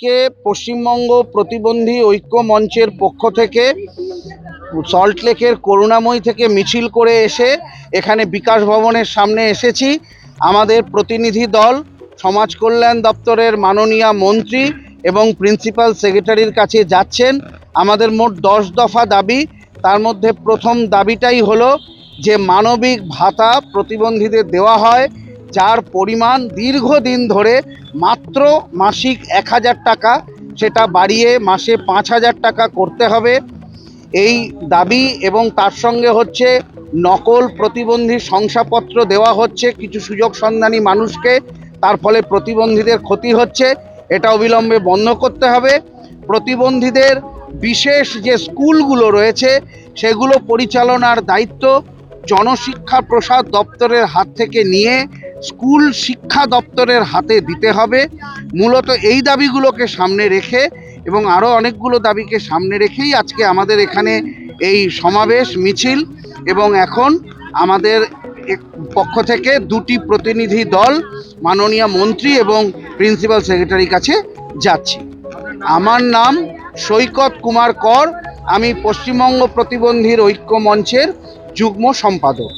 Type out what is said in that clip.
কে পশ্চিমবঙ্গ প্রতিবন্ধী ঐক্য মঞ্চের পক্ষ থেকে সল্টলেকের করুণাময়ী থেকে মিছিল করে এসে এখানে বিকাশ ভবনের সামনে এসেছি। আমাদের প্রতিনিধি দল, সমাজ কল্যাণ দপ্তরের মাননীয় মন্ত্রী এবং প্রিন্সিপাল সেক্রেটারির কাছে যাচ্ছেন। আমাদের মোট দশ দফা দাবি। তার মধ্যে প্রথম দাবিটাই হলো যে মানবিক ভাতা প্রতিবন্ধীদের দেওয়া হয়। যার পরিমাণ দীর্ঘদিন ধরে মাত্র মাসিক এক হাজার টাকা, সেটা বাড়িয়ে মাসে পাঁচ হাজার টাকা করতে হবে। এই দাবি এবং তার সঙ্গে হচ্ছে নকল প্রতিবন্ধী শংসাপত্র দেওয়া হচ্ছে, কিছু সুযোগ সন্ধানী মানুষকে। তার ফলে প্রতিবন্ধীদের ক্ষতি হচ্ছে, এটা অবিলম্বে বন্ধ করতে হবে। প্রতিবন্ধীদের বিশেষ যে স্কুলগুলো রয়েছে, সেগুলো পরিচালনার দায়িত্ব জনশিক্ষা প্রসাদ দপ্তরের হাত থেকে নিয়ে স্কুল শিক্ষা দপ্তরের হাতে দিতে হবে। মূলত এই দাবিগুলোকে সামনে রেখে এবং আরও অনেকগুলো দাবিকে সামনে রেখেই আজকে আমাদের এখানে এই সমাবেশ, মিছিল এবং এখন আমাদের পক্ষ থেকে দুটি প্রতিনিধি দল, মাননীয় মন্ত্রী এবং প্রিন্সিপাল সেক্রেটারির কাছে যাচ্ছি। আমার নাম সৈকত কুমার কর, আমি পশ্চিমবঙ্গ প্রতিবন্ধীর ঐক্য মঞ্চের যুগ্ম সম্পাদক।